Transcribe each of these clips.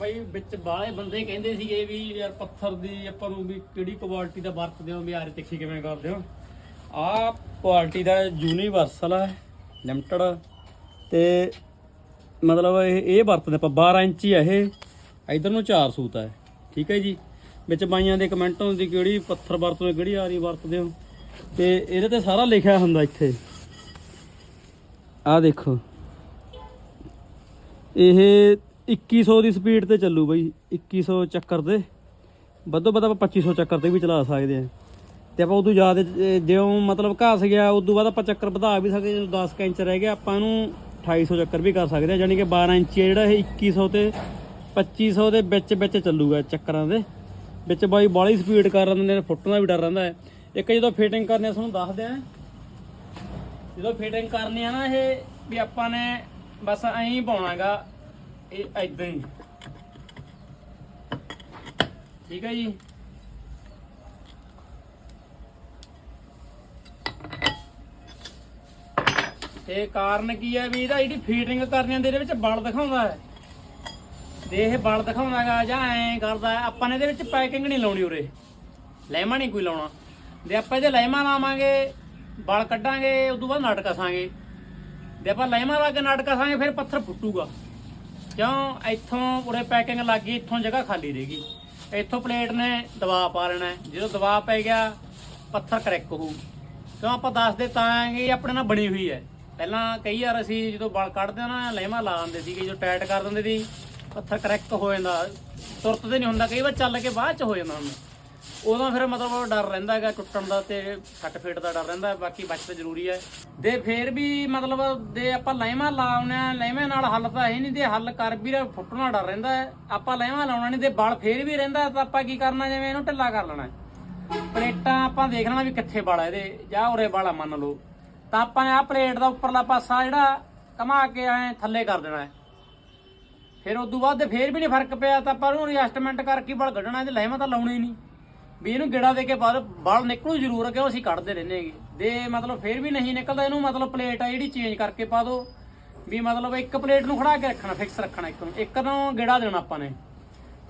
ਬਈ ਵਿੱਚ ਬਾਲੇ ਬੰਦੇ ਕਹਿੰਦੇ ਸੀਗੇ ਵੀ ਯਾਰ ਪੱਥਰ ਦੀ ਆਪਾਂ ਨੂੰ ਵੀ ਕਿਹੜੀ ਕੁਆਲਿਟੀ ਦਾ ਵਰਤਦੇ ਹੋ ਵੀ ਯਾਰ ਤਿੱਖੀ ਕਿਵੇਂ ਕਰਦੇ ਹੋ। ਆਹ ਕੁਆਲਿਟੀ ਦਾ ਯੂਨੀਵਰਸਲ ਹੈ ਲਿਮਟਡ ਤੇ ਮਤਲਬ ਇਹ ਇਹ ਵਰਤਦੇ ਆਪਾਂ 12 ਇੰਚੀ ਆ ਇਹ। ਇਧਰ ਨੂੰ 4 ਸੂਤ ਹੈ ਠੀਕ ਹੈ ਜੀ। ਵਿੱਚ ਬਾਈਆਂ ਦੇ ਕਮੈਂਟ ਹੁੰਦੇ ਕਿਹੜੀ ਪੱਥਰ ਵਰਤਦੇ ਹੋ, ਕਿਹੜੀ ਆਰੀ ਵਰਤਦੇ ਹੋ। ਤੇ ਇਹਦੇ ਤੇ ਸਾਰਾ ਲਿਖਿਆ ਹੁੰਦਾ ਇੱਥੇ। ਆਹ ਦੇਖੋ। ਇਹ 2100 ਦੀ ਸਪੀਡ ਤੇ ਚੱਲੂ ਬਈ 2100 ਚੱਕਰ ਤੇ। ਵੱਧੋ ਵੱਧ ਆਪਾਂ 2500 ਚੱਕਰ ਤੇ ਵੀ ਚਲਾ ਸਕਦੇ ਆ ਤੇ ਆਪਾਂ ਉਦੋਂ ਜ਼ਿਆਦਾ ਜਿਉਂ ਮਤਲਬ ਘਾਸ ਗਿਆ, ਉਦੋਂ ਬਾਅਦ ਆਪਾਂ ਚੱਕਰ ਵਧਾ ਵੀ ਸਕਦੇ ਜਦੋਂ 10 ਕੁ ਇੰਚ ਰਹਿ ਗਿਆ, ਆਪਾਂ ਇਹਨੂੰ 2800 ਚੱਕਰ ਵੀ ਕਰ ਸਕਦੇ ਆ ਯਾਨੀ ਕਿ 12 ਇੰਚ ਜਿਹੜਾ ਇਹ 2100 ਤੇ 2500 ਦੇ ਵਿੱਚ ਵਿੱਚ ਚੱਲੂਗਾ ਚੱਕਰਾਂ ਦੇ। ਵਿੱਚ ਬਾਈ ਬਾਲੀ ਸਪੀਡ ਕਰ ਰਹਿੰਦੇ ਨੇ, ਫੁੱਟਣ ਦਾ ਵੀ ਡਰ ਰਹਿੰਦਾ ਹੈ। ਇੱਕ ਜਦੋਂ ਫਿਟਿੰਗ ਕਰਨੀ ਆ, ਤੁਹਾਨੂੰ ਦੱਸਦੇ ਆ ਜਦੋਂ ਫਿਟਿੰਗ ਕਰਨੀ ਆ ਨਾ ਇਹ ਵੀ ਆਪਾਂ ਨੇ ਬਸ ਐਂ ਹੀ ਪਾਉਣਾਗਾ ਇਹ ਐਦਾਂ ਹੀ। ਠੀਕ ਹੈ ਜੀ? ਤੇ ਕਾਰਨ ਕੀ ਹੈ ਵੀ ਇਹਦਾ ਜਿਹੜੀ ਫੀਟਿੰਗ ਕਰਨੀ ਹੁੰਦੀ, ਇਹਦੇ ਵਿੱਚ ਬਲ ਦਿਖਾਉਂਦਾ ਹੈ। ਤੇ ਇਹ ਬਲ ਦਿਖਾਉਂਦਾਗਾ ਜਾਂ ਐਂ ਕਰਦਾ ਆਪਾਂ ਨੇ ਇਹਦੇ ਵਿੱਚ ਪੈਕਿੰਗ ਨਹੀਂ ਲਾਉਣੀ ਉਰੇ। ਲੈਮਾ ਨਹੀਂ ਕੋਈ ਲਾਉਣਾ। ਦੇ ਆਪਾਂ ਇਹਦੇ ਲੈਮਾ ਲਾਵਾਂਗੇ, ਬਲ ਕੱਢਾਂਗੇ, ਉਦੋਂ ਬਾਅਦ ਨਟ ਕਸਾਂਗੇ। ਜੇ ਆਪਾਂ ਲੈਮਾ ਲਾ ਕੇ ਨਟ ਕਸਾਂਗੇ, ਫਿਰ ਪੱਥਰ ਫੁੱਟੂਗਾ। ਕਿਉਂ? ਇੱਥੋਂ ਉਰੇ ਪੈਕਿੰਗ ਲੱਗ ਗਈ ਇੱਥੋਂ ਜਗ੍ਹਾ ਖਾਲੀ ਰਹੇਗੀ ਇੱਥੋਂ ਪਲੇਟ ਨੇ ਦਬਾਅ ਪਾ ਲੈਣਾ। ਜਦੋਂ ਦਬਾਅ ਪੈ ਗਿਆ, ਪੱਥਰ ਕਰੈਕ ਹੋਊ। ਕਿਉਂ ਆਪਾਂ ਦੱਸਦੇ ਤਾਂ ਕਿ ਆਪਣੇ ਨਾਲ ਬਣੀ ਹੋਈ ਹੈ। ਪਹਿਲਾਂ ਕਈ ਵਾਰ ਅਸੀਂ ਜਦੋਂ ਬਲ ਕੱਢਦੇ ਹਾਂ ਨਾ, ਲਹਿਮਾ ਲਾ ਦਿੰਦੇ ਸੀਗੇ ਜਦੋਂ ਟਾਈਟ ਕਰ ਦਿੰਦੇ ਸੀ, ਪੱਥਰ ਕਰੈਕ ਹੋ ਜਾਂਦਾ। ਤੁਰਤ ਤੇ ਨਹੀਂ ਹੁੰਦਾ। ਕਈ ਵਾਰ ਚੱਲ ਕੇ ਬਾਅਦ ਚ ਹੋ ਜਾਂਦਾ ਹੁੰਦਾ। ਉਦੋਂ ਫਿਰ ਮਤਲਬ ਡਰ ਰਹਿੰਦਾ ਹੈਗਾ ਟੁੱਟਣ ਦਾ ਤੇ ਸੱਟ ਫੇਟ ਦਾ ਡਰ ਰਹਿੰਦਾ ਬਾਕੀ ਬਚਤ ਜ਼ਰੂਰੀ ਹੈ। ਦੇ ਫਿਰ ਵੀ ਮਤਲਬ ਦੇ ਆਪਾਂ ਲੈਮਾ ਲਾਉਣੇ ਆ ਲੈਮੇ ਨਾਲ ਹੱਲ ਤਾਂ ਇਹ ਨਹੀਂ ਦੇ ਹੱਲ ਕਰ ਵੀ ਰਿਹਾ, ਫੁੱਟਣਾ ਡਰ ਰਹਿੰਦਾ ਆਪਾਂ ਲੈਮਾ ਲਾਉਣਾ ਨਹੀਂ ਤੇ ਬਲ ਫੇਰ ਵੀ ਰਹਿੰਦਾ ਤਾਂ ਆਪਾਂ ਕੀ ਕਰਨਾ ਜਿਵੇਂ ਇਹਨੂੰ ਢਿੱਲਾ ਕਰ ਲੈਣਾ ਪਲੇਟਾਂ ਆਪਾਂ ਦੇਖ ਲੈਣਾ ਵੀ ਕਿੱਥੇ ਬਲ ਹੈ ਇਹਦੇ ਜਾਂ ਉਰੇ ਬਲ ਮੰਨ ਲਓ। ਤਾਂ ਆਪਾਂ ਨੇ ਆ ਪਲੇਟ ਦਾ ਉੱਪਰਲਾ ਪਾਸਾ ਜਿਹੜਾ ਕਮਾ ਕੇ ਐ ਥੱਲੇ ਕਰ ਦੇਣਾ ਹੈ। ਫਿਰ ਉਸ ਤੋਂ ਬਾਅਦ ਤੇ ਫੇਰ ਵੀ ਨਹੀਂ ਫ਼ਰਕ ਪਿਆ ਤਾਂ ਆਪਾਂ ਉਹਨੂੰ ਐਡਜਸਟਮੈਂਟ ਕਰਕੇ ਬਲ ਕੱਢਣਾ ਇਹਦੇ ਲੈਮਾ ਤਾਂ ਲਾਉਣੀ ਨਹੀਂ। ਵੀ ਇਹਨੂੰ ਗੇੜਾ ਦੇ ਕੇ ਬਾਅਦ ਬਲ ਨਿਕਲੂ ਜ਼ਰੂਰ ਹੈ, ਕਿਉਂ ਅਸੀਂ ਕੱਢਦੇ ਰਹਿੰਦੇ ਹੈਗੇ। ਦੇ ਮਤਲਬ ਫੇਰ ਵੀ ਨਹੀਂ ਨਿਕਲਦਾ ਇਹਨੂੰ ਮਤਲਬ ਪਲੇਟ ਆ ਜਿਹੜੀ ਚੇਂਜ ਕਰਕੇ ਪਾ ਦਿਓ ਵੀ ਮਤਲਬ ਇੱਕ ਪਲੇਟ ਨੂੰ ਖੜਾ ਕੇ ਰੱਖਣਾ ਫਿਕਸ ਰੱਖਣਾ ਇੱਕ ਨੂੰ। ਇੱਕ ਨੂੰ ਗੇੜਾ ਦੇਣਾ ਆਪਾਂ ਨੇ।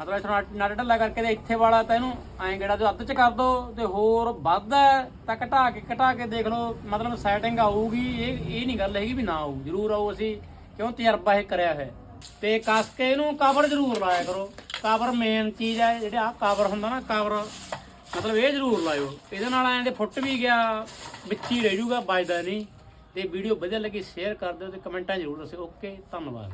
ਮਤਲਬ ਇਥੋਂ ਨਟ ਢੱਲਾ ਕਰਕੇ ਤੇ ਇੱਥੇ ਵਾਲਾ ਤਾਂ ਇਹਨੂੰ ਐਂ ਗੇੜਾ ਦੇ ਅੱਧ ਚ ਕਰ ਦੋ ਤੇ ਹੋਰ ਵੱਧਦਾ ਤਾਂ ਘਟਾ ਕੇ ਘਟਾ ਕੇ ਦੇਖ ਲਓ ਮਤਲਬ ਸੈਟਿੰਗ ਆਊਗੀ। ਇਹ ਇਹ ਨਹੀਂ ਗੱਲ ਹੈਗੀ ਵੀ ਨਾ ਆਊ ਜ਼ਰੂਰ ਆਊ ਅਸੀਂ ਕਿਉਂ ਤਜਰਬਾ ਇਹ ਕਰਿਆ ਹੈ ਤੇ ਕਸ ਕੇ ਇਹਨੂੰ ਕਵਰ ਜ਼ਰੂਰ ਲਾਇਆ ਕਰੋ। ਕਵਰ ਮੇਨ ਚੀਜ਼ ਹੈ ਜਿਹੜਾ ਆ ਕਵਰ ਹੁੰਦਾ ਨਾ ਕਵਰ ਮਤਲਬ ਇਹ ਜ਼ਰੂਰ ਲਾਇਓ। ਇਹਦੇ ਨਾਲ ਐਂ ਦੇ ਫੁੱਟ ਵੀ ਗਿਆ, ਵਿੱਚ ਹੀ ਰਹਿ ਜੂਗਾ ਬਚਦਾ ਨਹੀਂ। ਤੇ ਵੀਡੀਓ ਵਧੀਆ ਲੱਗੀ ਸ਼ੇਅਰ ਕਰ ਦਿਓ ਤੇ ਕਮੈਂਟਾਂ ਜ਼ਰੂਰ ਦੱਸਿਓ। ਓਕੇ, ਧੰਨਵਾਦ।